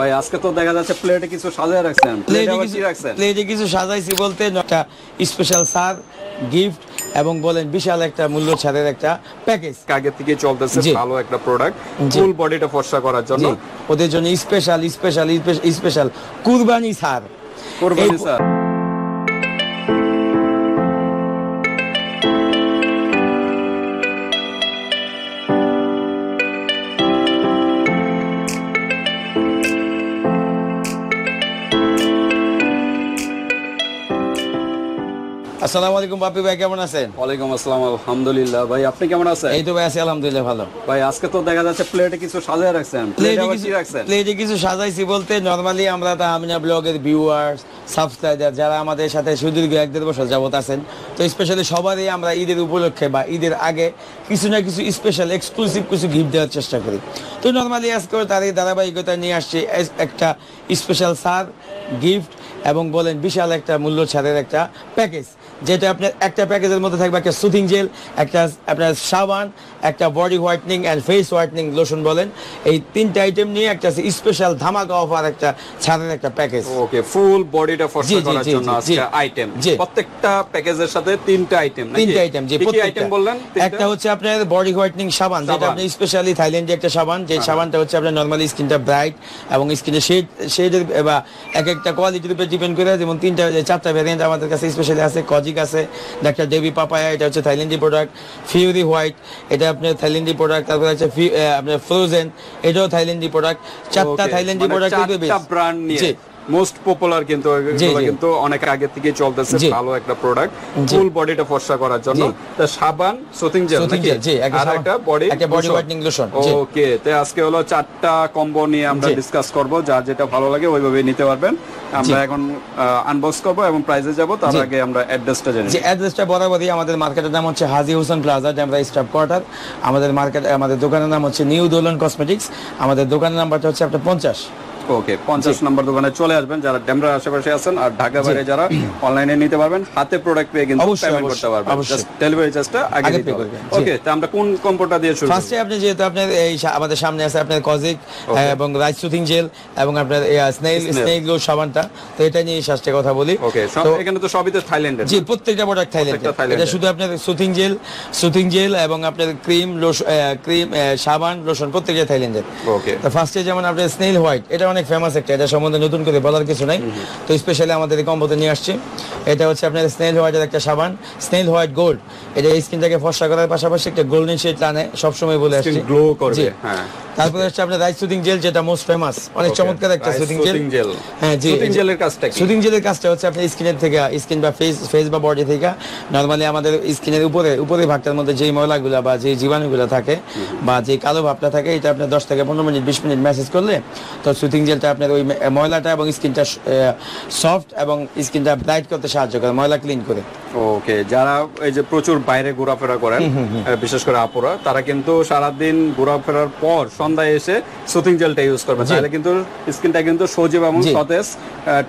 ভাই আজকে তো দেখা যাচ্ছে প্লেটে কিছু সাজায় রাখছেন। প্লেটে কিছু রাখছেন? প্লেটে কিছু সাজাইছি বলতে একটা স্পেশাল সার গিফট এবং বলেন বিশাল একটা মূল্য ছাড়ের একটা প্যাকেজ আগে থেকে চলতেছে ভালো একটা প্রোডাক্ট ফুল বডিটা ফর্সা করার জন্য। ওদের জন্য স্পেশাল স্পেশাল স্পেশাল কুরবানি সার কোরবানি এই- আসসালামু আলাইকুম বাপি ভাই কেমন আছেন? ওয়ালাইকুম আসসালাম আলহামদুলিল্লাহ। ভাই আপনি কেমন আছেন? এই তো ভাই আছি আলহামদুলিল্লাহ ভালো। ভাই আজকে তো দেখা যাচ্ছে প্লেটে কিছু সাজিয়ে রাখছেন। প্লেটে কিছু রাখছেন? প্লেটে কিছু সাজাইছি বলতে নর্মালি আমরা তা আমিনা ব্লগের ভিউয়ার্স সাবস্ক্রাইবার যারা আমাদের সাথে সুদীর্ঘ এক দেড় বছর যাবত আছেন তো স্পেশালি সবারই আমরা ঈদের উপলক্ষে বা ঈদের আগে কিছু না কিছু স্পেশাল এক্সক্লুসিভ কিছু গিফট দেওয়ার চেষ্টা করি। তো নর্মালি আজকে তার এই ধারাবাহিকতা নিয়ে আসছি একটা স্পেশাল সার গিফট এবং বলেন বিশাল একটা মূল্য ছাড়ের একটা প্যাকেজ যেটা আপনার একটা প্যাকেজের মধ্যে থাকবে একটা সুথিং জেল একটা আপনার সাবান একটা body whitening and face whitening lotion বলেন। এই তিনটা আইটেম নিয়ে একটা স্পেশাল ধামাকা অফার একটা ছাড়ের একটা প্যাকেজ ওকে ফুল বডিটা ফর্সা করার জন্য আজকে আইটেম। প্রত্যেকটা প্যাকেজের সাথে তিনটা আইটেম তিনটা আইটেম যে প্রত্যেকটা। আইটেম বললেন একটা হচ্ছে আপনার বডি হোয়াইটনিং সাবান যেটা। হ্যাঁ। আপনি স্পেশালি থাইল্যান্ডে একটা সাবান যে সাবানটা হচ্ছে আপনার নরমালি স্কিনটা ব্রাইট এবং স্কিনের শেড শেডের বা এক একটা কোয়ালিটির উপরে ডিপেন্ড করে যেমন তিনটা চারটা ভ্যারিয়েন্ট আমাদের কাছে স্পেশালি আছে কজিক আছে ডাক্তার ডেবি পাপায়া এটা হচ্ছে থাইল্যান্ডি প্রোডাক্ট ফিউরি হোয়াইট এটা আপনার থাইল্যান্ডি প্রোডাক্ট তারপরে আছে আপনার ফ্রোজেন এটাও থাইল্যান্ডি প্রোডাক্ট চারটা থাইল্যান্ডি মানে প্রোডাক্ট ব্র্যান্ড নিয়ে। জি। মোস্ট পপুলার কিন্তু এগুলো কিন্তু অনেক আগে থেকে চলতেছে ভালো একটা প্রোডাক্ট ফুল বডিটা ফর্সা করার জন্য। জি। তা সাবান সুতিং জেল নাকি? জি, আর একটা বডি একটা whitening lotion, জি। ওকে তো আজকে হলো চারটা কম্বো নিয়ে আমরা ডিসকাস করব। যার যেটা ভালো লাগে ওইভাবে নিতে পারবেন। আমরা এখন আনবক্স করব এবং প্রাইসে যাব। তার আগে আমরা অ্যাড্রেসটা জেনে যে নিই। অ্যাড্রেসটা বরাবরই আমাদের মার্কেটের নাম হচ্ছে Haji Hossain plaza Demra staff quarter আমাদের মার্কেট আমাদের দোকানের নাম হচ্ছে নিউ দোলন কসমেটিক্স আমাদের দোকানের নাম্বারটা হচ্ছে আপনার পঞ্চাশ। ওকে পঞ্চাশ নম্বর দোকানে চলে আসবেন যারা ডেমরার আশেপাশে আছেন আর ঢাকা বাইরে যারা অনলাইনে নিতে পারবেন হাতে প্রোডাক্ট পেয়ে কিন্তু পেমেন্ট করতে পারবেন। জাস্ট ডেলিভারি চার্জটা আগে আগে দিতে হবে। ওকে তো আমরা কোন কম্পোটা দিয়ে শুরু ফার্স্টে আপনি যেহেতু আপনার এই আমাদের সামনে আছে আপনার কজিক এবং রাইস সুথিং জেল এবং আপনার Snail। স্নেল গ্লো সাবানটা তো এটা নিয়ে ফার্স্টে কথা বলি। ওকে এখানে তো সবই তো থাইল্যান্ডের জি প্রত্যেকটা প্রোডাক্ট থাইল্যান্ড এটা শুধু আপনার সুথিং জেল সুথিং জেল এবং আপনার ক্রিম লোশন ক্রিম সাবান লোশন প্রত্যেকটা থাইল্যান্ডের ওকে তো ফার্স্টে যেমন আপনার স্নেল হোয়াইট এটা অনেক ফেমাস একটা এটা সম্বন্ধে নতুন করে বলার কিছু নাই। তো স্পেশালি আমাদের এই কম্বোতে নিয়ে আসছে। এটা হচ্ছে আপনার স্নেল হোয়াইটের একটা সাবান। স্নেল হোয়াইট গোল্ড এটা স্কিনটাকে ফর্সা করার পাশাপাশি একটা গোল্ডেন শেড টানে সবসময় বলে আসছে। গ্লো করবে হ্যাঁ। তারপরে হচ্ছে আপনার রাইস সুদিং জেল যেটা মোস্ট ফেমাস অনেক চমৎকার একটা সুদিং জেল হ্যাঁ জি। Gel এর কাজটা কি? সুদিং জেলের কাজটা হচ্ছে আপনার স্কিনের থেকে স্কিন বা ফেস ফেস বা বডি থেকে। নর্মালি আমাদের স্কিনের উপরে উপরে ভাগটার মধ্যে যেই ময়লাগুলো বা যে জীবাণুগুলো থাকে বা যে কালো ভাবটা থাকে এটা আপনার দশ থেকে পনেরো মিনিট বিশ মিনিট মেসেজ করলে তো সুথিং জেলটা আপনার ওই ময়লাটা এবং স্কিনটা সফট এবং স্কিনটা ব্রাইট করতে সাহায্য করে ময়লা ক্লিন করে। ওকে যারা এই যে প্রচুর বাইরে ঘোরাফেরা করেন বিশেষ করে আপুরা তারা কিন্তু সারাদিন ঘোরাফেরার পর সন্ধ্যায় এসে সুথিং জেলটা ইউজ করবে। তাহলে কিন্তু স্কিনটা কিন্তু সজীব এবং সতেজ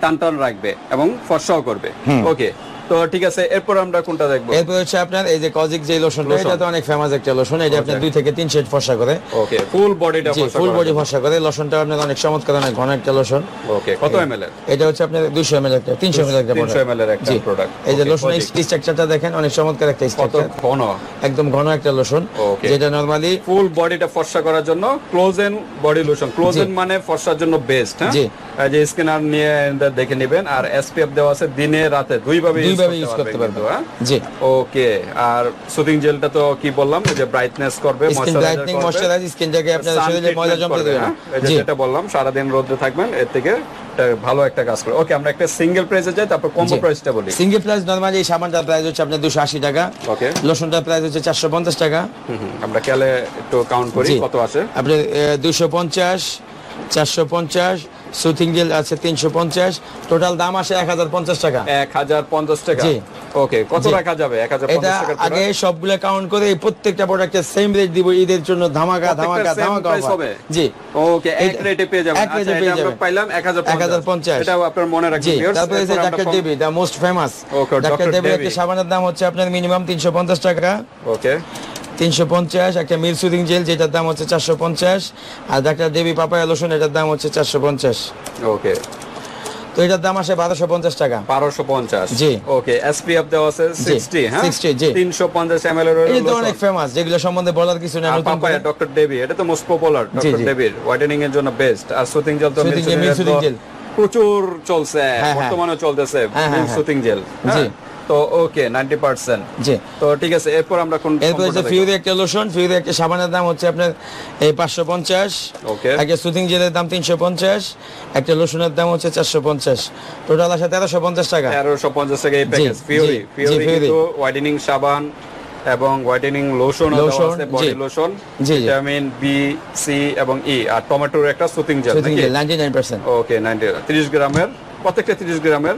টান টান রাখবে এবং ফর্সাও করবে। ওকে তো ঠিক আছে এরপর আমরা কোনটা দেখব? এরপর হচ্ছে আপনার এই যে কজিক যে Lotion। এটা তো অনেক ফেমাস একটা লোশন এটা আপনার দুই থেকে তিন শেড ফর্সা করে। ওকে ফুল বডিটা জি ফুল বডি ফর্সা করে লোশনটা আপনার অনেক চমৎকার অনেক ঘন একটা লোশন ওকে কত এমএল এর? এটা হচ্ছে আপনার দুইশো এমএল একটা তিনশো এমএল একটা 300 product। ml এর একটা product। এই যে Kojic। স্ট্রাকচারটা দেখেন অনেক চমৎকার একটা কত স্ট্রাকচার ঘন? একদম ঘন একটা লোশন যেটা নরমালি ফুল বডিটা ফর্সা করার জন্য ক্লোজেন বডি লোশন ক্লোজেন মানে ফর্সার জন্য বেস্ট হ্যাঁ। যে স্ক্যানার নিয়ে দেখে নেবেন আর এসপিএফ দেওয়া আছে দিনে রাতে দুইভাবে use ইউজ করতে পারবেন পারবে হ্যাঁ? জি। ওকে আর সুদিং জেলটা তো কি বললাম যে ব্রাইটনেস করবে স্কিন ব্রাইটনিং ময়শ্চারাইজ স্কিনটাকে আপনার শরীরে ময়লা জমতে দেবে না। হ্যাঁ? জি। যেটা বললাম সারাদিন রোদে থাকবেন এর থেকে ভালো একটা কাজ করে ওকে আমরা একটা সিঙ্গেল প্রাইসে যাই তারপর কম্বো প্রাইসটা বলি। সিঙ্গেল প্রাইস নরমালি এই প্রাইস হচ্ছে আপনার দুশো আশি টাকা ওকে। লোশনটার প্রাইস হচ্ছে চারশো পঞ্চাশ টাকা। হুম, হুম, আমরা ক্যালে একটু কাউন্ট করি কত আছে? পঞ্চাশ চারশো পঞ্চাশ সুথিং জেল আছে তিনশো পঞ্চাশ টোটাল দাম আসে এক হাজার পঞ্চাশ টাকা। এক হাজার পঞ্চাশ টাকা? জি। ওকে কত। রাখা যাবে এক হাজার এটা আগে সবগুলো কাউন্ট করে প্রত্যেকটা প্রোডাক্টের সেম রেট দিব ঈদের জন্য ধামাকা ধামাকা ধামাকা হবে? জি। ওকে এক রেটে পেয়ে যাবেন। এক এ আচ্ছা পেয়ে যাবেন। পাইলাম 1050 এটাও আপনার মনে রাখবেন। তারপরে doctor com- Davey the most famous doctor একটা সাবানের দাম হচ্ছে আপনার মিনিমাম তিনশো পঞ্চাশ টাকা। ওকে তিনশো পঞ্চাশ একটা মিল সুদিং জেল যেটার দাম হচ্ছে চারশো পঞ্চাশ আর ডাক্তার দেবী পাপায়া লোশন এটার দাম হচ্ছে চারশো পঞ্চাশ ওকে তো এটার দাম আসে বারোশো পঞ্চাশ টাকা বারোশো পঞ্চাশ জি। ওকে এসপিএফ দেওয়া আছে সিক্সটি হ্যাঁ 60, জি। তিনশো পঞ্চাশ এম এল এর এই তো অনেক ফেমাস যেগুলো সম্বন্ধে বলার কিছু না আর পাপায়া ডক্টর ডেবি এটা তো মোস্ট পপুলার ডক্টর জি। ডেবির হোয়াইটেনিং এর জন্য বেস্ট আর সুতিং জেল তো Soothing Soothing gel প্রচুর চলছে হ্যাঁ। বর্তমানে চলতেছে হ্যাঁ, হ্যাঁ, হ্যাঁ। সুতিং জেল জি। তো ওকে নাইনটি পার্সেন্ট জি। তো ঠিক আছে এরপর আমরা কোন এরপর সম্পর্কটা ফিউরি একটা লোশন ফিউরি একটা সাবানের দাম হচ্ছে আপনার এই পাঁচশো পঞ্চাশ। Okay. একটা সুতিং জেলের দাম তিনশো পঞ্চাশ। একটা লোশনের দাম হচ্ছে চারশো পঞ্চাশ। টোটাল আসে তেরোশো পঞ্চাশ টাকা। তেরোশো পঞ্চাশ টাকা এই প্যাকেজ জি, ফিওরি কিন্তু হোয়াইটেনিং সাবান এবং হোয়াইটেনিং লোশন আছে body. Lotion. Vitamin B C এবং ই আর টমেটোর একটা সুতিং জেল নাকি? Gel ninety nine percent okay 90 30 গ্রামের প্রত্যেকটা 30 গ্রামের।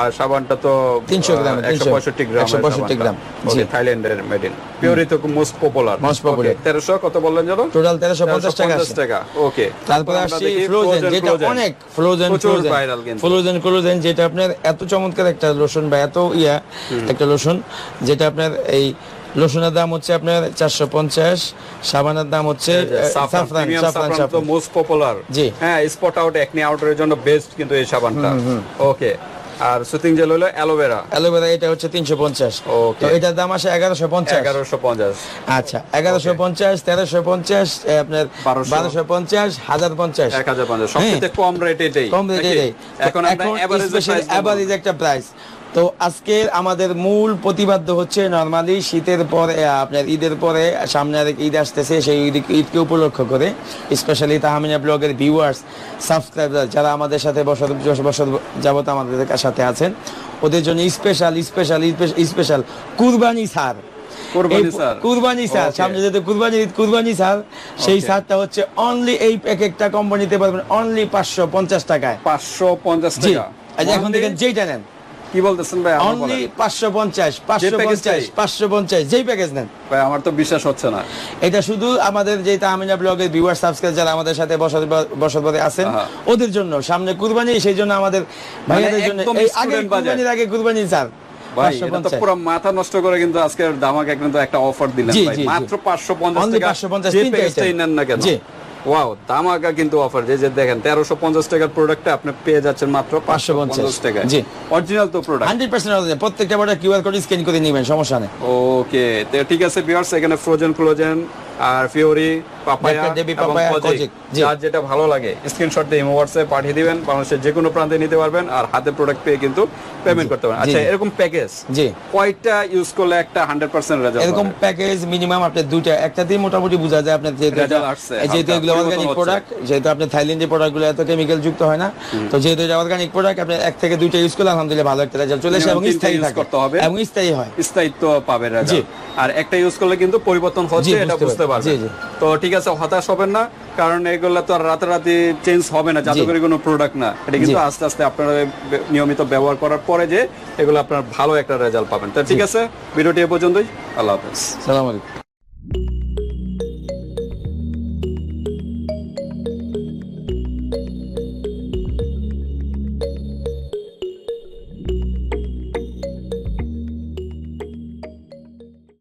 আর সাবানটা তো 300 গ্রামের, 300 165 গ্রাম 165 গ্রাম, জি। থাইল্যান্ডের মেড ইন পিওরি তো মোস্ট পপুলার Most popular। 1300 কত বললেন জানো? টোটাল তেরোশো পঞ্চাশ টাকা আছে। টাকা ওকে তারপরে আসছি ফ্রোজেন যেটা অনেক ফ্রোজেন ফ্রোজেন ফ্রোজেন ক্লোজেন যেটা আপনার এত চমৎকার একটা লোশন বা এত ইয়া একটা লোশন যেটা আপনার এই লোশনের দাম হচ্ছে আপনার চারশো পঞ্চাশ সাবানের দাম হচ্ছে মোস্ট পপুলার জি। হ্যাঁ স্পট আউট একনি আউটের জন্য বেস্ট কিন্তু এই সাবানটা। ওকে আর সুতিং জেল হলো অ্যালোভেরা অ্যালোভেরা এটা হচ্ছে তিনশো পঞ্চাশ. তো এটার দাম আসে এগারোশো পঞ্চাশ। এগারোশো পঞ্চাশ। আচ্ছা এগারোশো পঞ্চাশ তেরোশো পঞ্চাশ আপনার বারোশো। পঞ্চাশ হাজার পঞ্চাশ এক হাজার পঞ্চাশ সবচেয়ে কম রেট এটাই। কম রেটে? এখন একটা প্রাইস তো আজকে আমাদের মূল প্রতিবাদ্য হচ্ছে নর্মালি শীতের পরে আপনার ঈদের পরে সামনে আরেক ঈদ আসতেছে সেই ঈদ ঈদকে উপলক্ষ করে স্পেশালি তাহমিনা ব্লগের ভিউয়ার্স সাবস্ক্রাইবার যারা আমাদের সাথে বছর বছর যাবত আমাদের সাথে আছেন ওদের জন্য স্পেশাল স্পেশাল স্পেশাল কুরবানি সার। কুরবানি স্যার সামনে যেতে কুরবানি ঈদ কুরবানি স্যার সেই. সারটা হচ্ছে অনলি এই প্যাকেটটা কোম্পানিতে পারবেন অনলি পাঁচশো পঞ্চাশ টাকায়। পাঁচশো পঞ্চাশ টাকা। আচ্ছা, এখন দেখেন যেইটা নেন। কি বলতেছেন ভাই অনলি বলেন। পাঁচশো পঞ্চাশ পাঁচশো package পঞ্চাশ টাই? পাঁচশো পঞ্চাশ যেই প্যাকেজ নেন। ভাই আমার তো বিশ্বাস হচ্ছে না। এটা শুধু আমাদের যে তামিনা ব্লগের ভিউয়ার সাবস্ক্রাইব যারা আমাদের সাথে বসত বসতবাদে আছেন ওদের জন্য সামনে কুরবানি সেই জন্য আমাদের ভাইয়াদের জন্য। এই আগে কুরবানির আগে কুরবানি স্যার পুরো মাথা নষ্ট করে কিন্তু আজকে দামাকে কিন্তু একটা অফার জি। মাত্র পাঁচশো পঞ্চাশ টাকা 550 নেন না কেন। ওয়াও দামাকা কিন্তু অফার যে যে দেখেন তেরোশো পঞ্চাশ টাকার প্রোডাক্টটা আপনি পেয়ে যাচ্ছেন মাত্র পাঁচশো 550 পঞ্চাশ। টাকা জি। অরিজিনাল তো প্রোডাক্ট 100% অরিজিনাল প্রত্যেকটা প্রোডাক্ট কিউআর কোড স্ক্যান করে নেবেন সমস্যা নেই। ওকে তো ঠিক আছে ভিউয়ার্স এখানে ফ্রোজেন ক্লোজেন আর ফিওরি পাপায়া এবং জি। যার যেটা ভালো লাগে। স্ক্রিনশট দিয়ে ইমো হোয়াটসঅ্যাপে পাঠিয়ে দিবেন বাংলাদেশের যে কোনো প্রান্তে নিতে পারবেন আর হাতে প্রোডাক্ট পেয়ে কিন্তু পেমেন্ট করতে আচ্ছা এরকম প্যাকেজ জি। কয়টা ইউজ করলে একটা হান্ড্রেড পার্সেন্ট রেজাল্ট এরকম প্যাকেজ মিনিমাম আপনার দুইটা একটাতেই মোটামুটি বোঝা যায় আপনার যেহেতু যেহেতু এগুলো অর্গানিক। প্রোডাক্ট যেহেতু আপনার থাইল্যান্ডের প্রোডাক্টগুলো এত কেমিক্যাল যুক্ত হয় না তো যেহেতু এটা অর্গানিক প্রোডাক্ট আপনি এক থেকে দুইটা ইউজ করলে আলহামদুলিল্লাহ ভালো একটা রেজাল্ট চলে আসে এবং স্থায়ী থাকে। করতে হবে। এবং স্থায়ী হয়। স্থায়িত্ব পাবে রেজাল্ট আর একটা ইউজ করলে কিন্তু পরিবর্তন হচ্ছে এটা বুঝতে পারবেন। তো ঠিক আছে হতাশ হবেন না কারণ এগুলো তো আর রাতারাতি চেঞ্জ হবে না জাদুকরি কোনো প্রোডাক্ট না। এটা কিন্তু আস্তে আস্তে আপনারা নিয়মিত ব্যবহার করার পরে যে এগুলো আপনার ভালো একটা রেজাল্ট পাবেন। তো ঠিক আছে ভিডিওটি এ পর্যন্তই আল্লাহ হাফেজ। সালাম আলাইকুম।